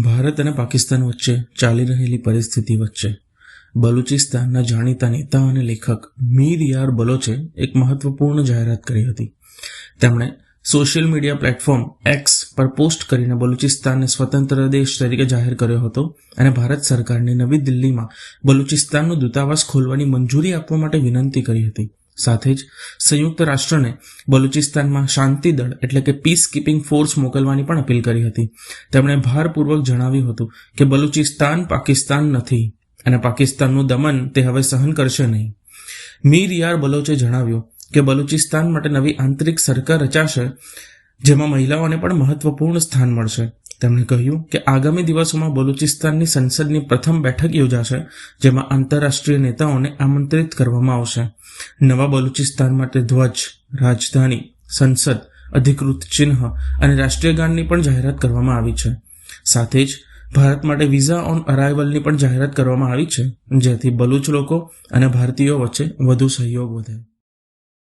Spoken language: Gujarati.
ભારત અને પાકિસ્તાન વચ્ચે ચાલી રહેલી પરિસ્થિતિ વચ્ચે બલુચિસ્તાનના જાણીતા નેતા અને લેખક મીર યાર બલોચે એક મહત્વપૂર્ણ જાહેરાત કરી હતી. તેમણે સોશિયલ મીડિયા પ્લેટફોર્મ એક્સ પર પોસ્ટ કરીને બલુચિસ્તાનને સ્વતંત્ર દેશ તરીકે જાહેર કર્યો હતો અને ભારત સરકારને નવી દિલ્હીમાં બલુચિસ્તાનનું દૂતાવાસ ખોલવાની મંજૂરી આપવા માટે વિનંતી કરી હતી. સાથે જ સંયુક્ત રાષ્ટ્રને બલુચિસ્તાનમાં શાંતિ દળ એટલે કે પીસ કીપિંગ ફોર્સ મોકલવાની પણ અપીલ કરી હતી. તેમણે ભારપૂર્વક જણાવ્યું હતું કે બલુચિસ્તાન પાકિસ્તાન નથી અને પાકિસ્તાનનું દમન તે હવે સહન કરશે નહીં. મીર યાર બલોચે જણાવ્યું કે બલુચિસ્તાન માટે નવી આંતરિક સરકાર રચાશે જેમાં મહિલાઓને પણ મહત્વપૂર્ણ સ્થાન મળશે. તેમણે કહ્યું કે આગામી દિવસોમાં બલુચિસ્તાનની સંસદની પ્રથમ બેઠક યોજાશે, જેમાં આંતરરાષ્ટ્રીય નેતાઓને આમંત્રિત કરવામાં આવશે. નવા બલુચિસ્તાન માટે ધ્વજ, રાજધાની, સંસદ, અધિકૃત ચિહ્ન અને રાષ્ટ્રીય ગાનની પણ જાહેરાત કરવામાં આવી છે. સાથે જ ભારત માટે વિઝા ઓન અરાઇવલની પણ જાહેરાત કરવામાં આવી છે, જેથી બલુચ લોકો અને ભારતીયો વચ્ચે વધુ સહયોગ વધે.